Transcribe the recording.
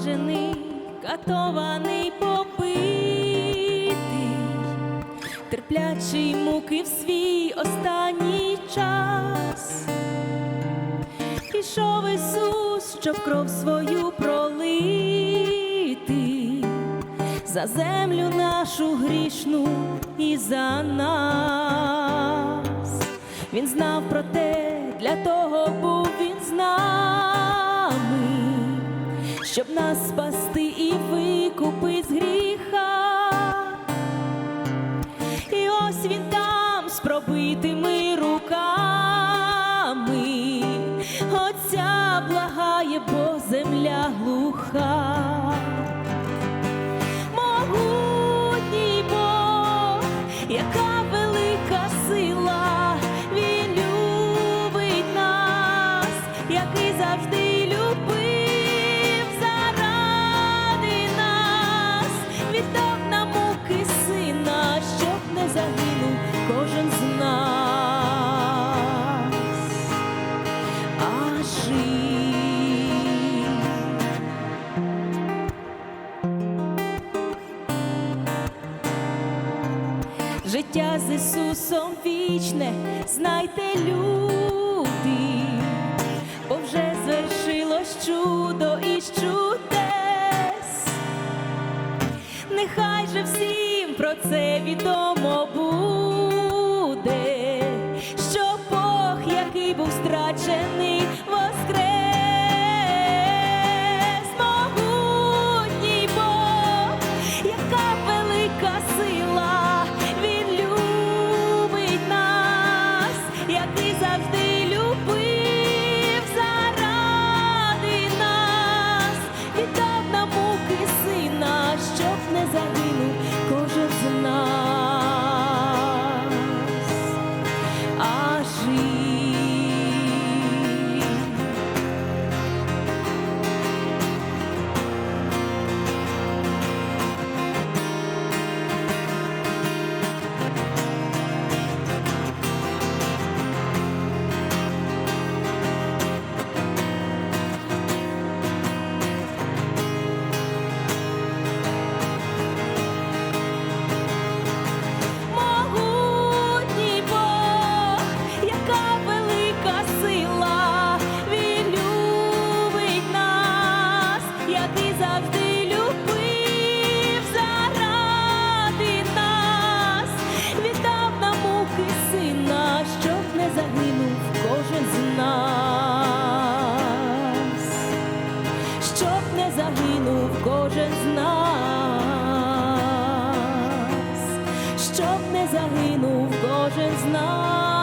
зневажений, катований, побитий, терплячий муки в свій останній час. Пішов Ісус, щоб кров свою пролити за землю нашу грішну і за нас. Він знав про те, для того був він щоб нас спасти і викупити з гріха. І ось він там з пробитими руками, Отця благає, бо земля глуха. Життя з Ісусом вічне, знайте люди, бо вже звершилось чудо і чудес. Нехай же всім про це відомо буде, загинув кожен з нас, щоб не загинув кожен з нас.